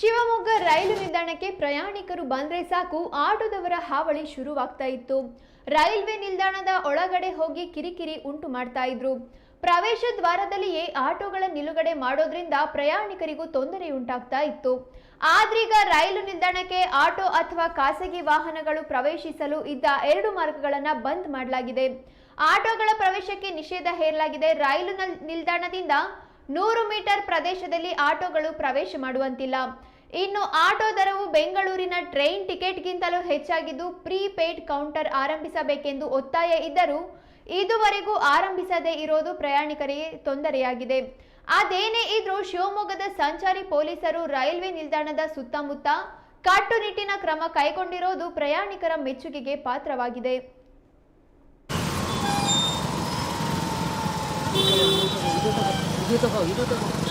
ಶಿವಮೊಗ್ಗ ರೈಲು ನಿಲ್ದಾಣಕ್ಕೆ ಪ್ರಯಾಣಿಕರು ಬಂದ್ರೆ ಸಾಕು, ಆಟೋದವರ ಹಾವಳಿ ಶುರುವಾಗ್ತಾ ಇತ್ತು. ರೈಲ್ವೆ ನಿಲ್ದಾಣದ ಒಳಗಡೆ ಹೋಗಿ ಕಿರಿಕಿರಿ ಉಂಟು ಮಾಡ್ತಾ ಇದ್ರು. ಪ್ರವೇಶ ದ್ವಾರದಲ್ಲಿಯೇ ಆಟೋಗಳ ನಿಲುಗಡೆ ಮಾಡೋದ್ರಿಂದ ಪ್ರಯಾಣಿಕರಿಗೂ ತೊಂದರೆ ಉಂಟಾಗ್ತಾ ಇತ್ತು. ಆದ್ರೀಗ ರೈಲು ನಿಲ್ದಾಣಕ್ಕೆ ಆಟೋ ಅಥವಾ ಖಾಸಗಿ ವಾಹನಗಳು ಪ್ರವೇಶಿಸಲು ಇದ್ದ ಎರಡು ಮಾರ್ಗಗಳನ್ನ ಬಂದ್ ಮಾಡಲಾಗಿದೆ. ಆಟೋಗಳ ಪ್ರವೇಶಕ್ಕೆ ನಿಷೇಧ ಹೇರಲಾಗಿದೆ. ರೈಲು ನಲ್- ನಿಲ್ದಾಣದಿಂದ ನೂರು ಮೀಟರ್ ಪ್ರದೇಶದಲ್ಲಿ ಆಟೋಗಳು ಪ್ರವೇಶ ಮಾಡುವಂತಿಲ್ಲ. ಇನ್ನು ಆಟೋ ದರವು ಬೆಂಗಳೂರಿನ ಟ್ರೈನ್ ಟಿಕೆಟ್ಗಿಂತಲೂ ಹೆಚ್ಚಾಗಿದ್ದು ಪ್ರೀಪೇಯ್ಡ್ ಕೌಂಟರ್ ಆರಂಭಿಸಬೇಕೆಂದು ಒತ್ತಾಯ ಇದ್ದರೂ ಇದುವರೆಗೂ ಆರಂಭಿಸದೇ ಇರೋದು ಪ್ರಯಾಣಿಕರಿಗೆ ತೊಂದರೆಯಾಗಿದೆ. ಅದೇನೇ ಇದ್ರೂ ಶಿವಮೊಗ್ಗದ ಸಂಚಾರಿ ಪೊಲೀಸರು ರೈಲ್ವೆ ನಿಲ್ದಾಣದ ಸುತ್ತಮುತ್ತ ಕಟ್ಟುನಿಟ್ಟಿನ ಕ್ರಮ ಕೈಗೊಂಡಿರೋದು ಪ್ರಯಾಣಿಕರ ಮೆಚ್ಚುಗೆಗೆ ಪಾತ್ರವಾಗಿದೆ. 유튜버 유튜버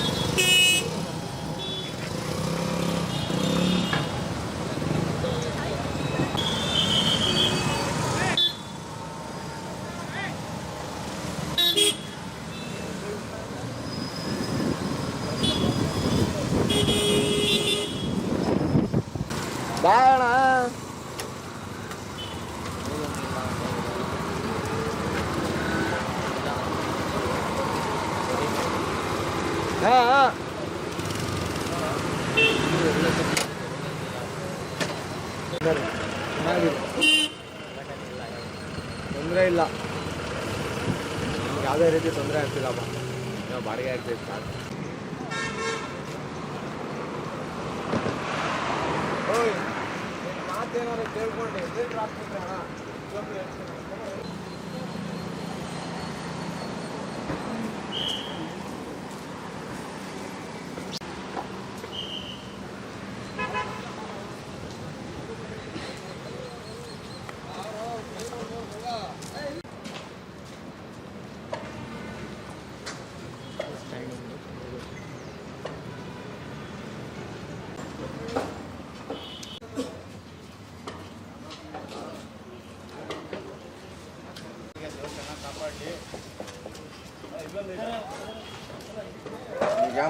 Đó nè ತೊಂದರೆ ಇಲ್ಲ ನಮ್ಗೆ ಯಾವುದೇ ರೀತಿ ತೊಂದರೆ ಆಗ್ತಿಲ್ಲಪ್ಪ ನಾವು ಬಾಡಿಗೆ ಆಗ್ತೈತೆ ಸಾಕು ಮಾತೇನಾದ್ರು ಕೇಳ್ಕೊಂಡು ಎಲ್ಲಿ ಆಗ್ತೈತೆ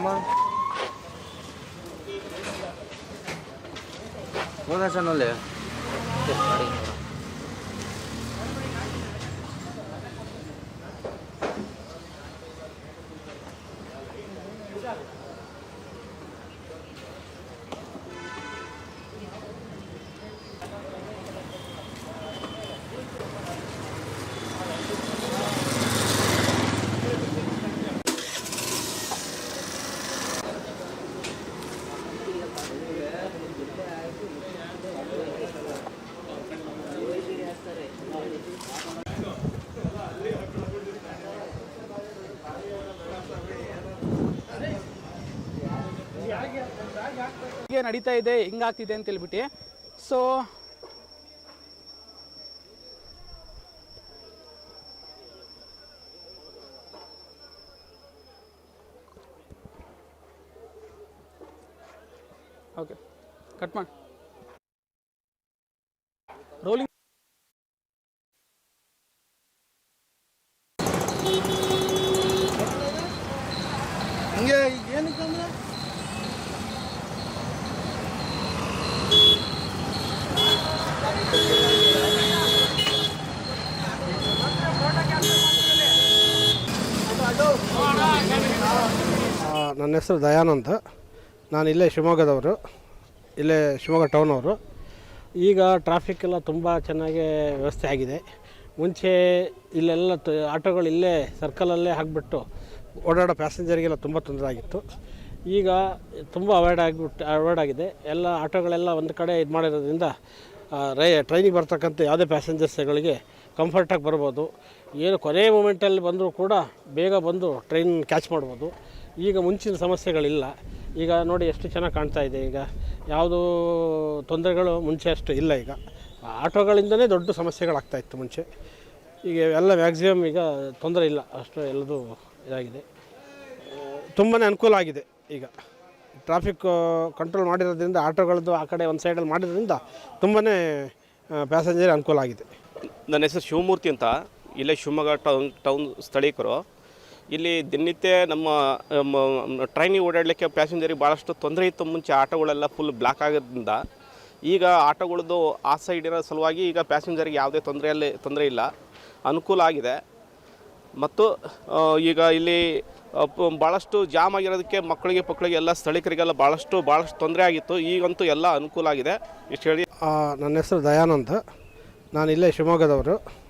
naman. Wala na saan ulit. ನಡೀತಾ ಇದೆ ಹಿಂಗಾಗ್ತಿದೆ ಅಂತ ಹೇಳ್ಬಿಟ್ಟು. ಸೊ ಓಕೆ ಕಟ್ ಮಾಡಿ. ರೋಲಿಂಗ್ ಹಿಂಗೆ ಏನಕ್ಕಂದ್ರೆ ಆ, ನನ್ನ ಹೆಸರು ದಯಾನಂದ್ ನಾನು ಇಲ್ಲೇ ಶಿವಮೊಗ್ಗದವರು, ಇಲ್ಲೇ ಶಿವಮೊಗ್ಗ ಟೌನವರು ಈಗ ಟ್ರಾಫಿಕ್ ಎಲ್ಲ ತುಂಬ ಚೆನ್ನಾಗಿ ವ್ಯವಸ್ಥೆ ಆಗಿದೆ. ಮುಂಚೆ ಇಲ್ಲೆಲ್ಲ ತ, ಆಟೋಗಳು ಇಲ್ಲೇ ಸರ್ಕಲಲ್ಲೇ ಹಾಕ್ಬಿಟ್ಟು ಓಡಾಡೋ ಪ್ಯಾಸೆಂಜರಿಗೆಲ್ಲ ತುಂಬ ತೊಂದರೆ ಆಗಿತ್ತು. ಈಗ ತುಂಬ ಅವಾಯ್ಡ್ ಆಗಿಬಿಟ್ಟು ಅವಾಯ್ಡ್ ಆಗಿದೆ. ಎಲ್ಲ ಆಟೋಗಳೆಲ್ಲ ಒಂದು ಕಡೆ ಇದು ಮಾಡಿರೋದ್ರಿಂದ ರೈ ಟ್ರೈನಿಗೆ ಬರ್ತಕ್ಕಂಥ ಯಾವುದೇ ಪ್ಯಾಸೆಂಜರ್ಸ್ಗಳಿಗೆ ಕಂಫರ್ಟಾಗಿ ಬರ್ಬೋದು. ಏನು ಕೊನೆ ಮೂಮೆಂಟಲ್ಲಿ ಬಂದರೂ ಕೂಡ ಬೇಗ ಬಂದು ಟ್ರೈನ್ ಕ್ಯಾಚ್ ಮಾಡ್ಬೋದು. ಈಗ ಮುಂಚಿನ ಸಮಸ್ಯೆಗಳಿಲ್ಲ. ಈಗ ನೋಡಿ ಎಷ್ಟು ಚೆನ್ನಾಗಿ ಕಾಣ್ತಾ ಇದೆ ಈಗ. ಯಾವುದು ತೊಂದರೆಗಳು ಮುಂಚೆ ಅಷ್ಟು ಇಲ್ಲ ಈಗ. ಆಟೋಗಳಿಂದಲೇ ದೊಡ್ಡ ಸಮಸ್ಯೆಗಳಾಗ್ತಾಯಿತ್ತು ಮುಂಚೆ. ಈಗ ಎಲ್ಲ ಮ್ಯಾಕ್ಸಿಮಮ್ ಈಗ ತೊಂದರೆ ಇಲ್ಲ. ಅಷ್ಟು ಎಲ್ಲದೂ ಇದಾಗಿದೆ. ತುಂಬಾ ಅನುಕೂಲ ಆಗಿದೆ ಈಗ. ಟ್ರಾಫಿಕ್ ಕಂಟ್ರೋಲ್ ಮಾಡಿರೋದ್ರಿಂದ ಆಟೋಗಳದ್ದು ಆ ಕಡೆ ಒಂದು ಸೈಡಲ್ಲಿ ಮಾಡಿರೋದ್ರಿಂದ ತುಂಬಾ ಪ್ಯಾಸೆಂಜರ್ ಅನುಕೂಲ ಆಗಿದೆ. ನನ್ನ ಹೆಸರು ಶಿವಮೂರ್ತಿ ಅಂತ. ಇಲ್ಲೇ ಶಿವಮೊಗ್ಗ ಟೌನ್ ಟೌನ್ ಸ್ಥಳೀಕರು ಇಲ್ಲಿ ದಿನನಿತ್ಯ ನಮ್ಮ ಟ್ರೈನಿಗೆ ಓಡಾಡಲಿಕ್ಕೆ ಪ್ಯಾಸೆಂಜರಿಗೆ ಭಾಳಷ್ಟು ತೊಂದರೆ ಇತ್ತು. ಮುಂಚೆ ಆಟೋಗಳೆಲ್ಲ ಫುಲ್ ಬ್ಲಾಕ್ ಆಗೋದ್ರಿಂದ ಈಗ ಆಟೋಗಳದ್ದು ಆ ಸೈಡ್ ಇರೋ ಸಲುವಾಗಿ ಈಗ ಪ್ಯಾಸೆಂಜರಿಗೆ ಯಾವುದೇ ತೊಂದರೆಯಲ್ಲಿ, ತೊಂದರೆ ಇಲ್ಲ. ಅನುಕೂಲ ಆಗಿದೆ. ಮತ್ತು ಈಗ ಇಲ್ಲಿ ಭಾಳಷ್ಟು ಜಾಮ್ ಆಗಿರೋದಕ್ಕೆ ಮಕ್ಕಳಿಗೆ, ಪಕ್ಕಳಿಗೆ ಎಲ್ಲ ಸ್ಥಳೀಕರಿಗೆಲ್ಲ ಭಾಳಷ್ಟು ಭಾಳಷ್ಟು ತೊಂದರೆ ಆಗಿತ್ತು. ಈಗಂತೂ ಎಲ್ಲ ಅನುಕೂಲ ಆಗಿದೆ. ಇಷ್ಟು ಹೇಳಿ. ನನ್ನ ಹೆಸರು ದಯಾನಂದ್. ನಾನು ಇಲ್ಲೇ ಶಿವಮೊಗ್ಗದವರು.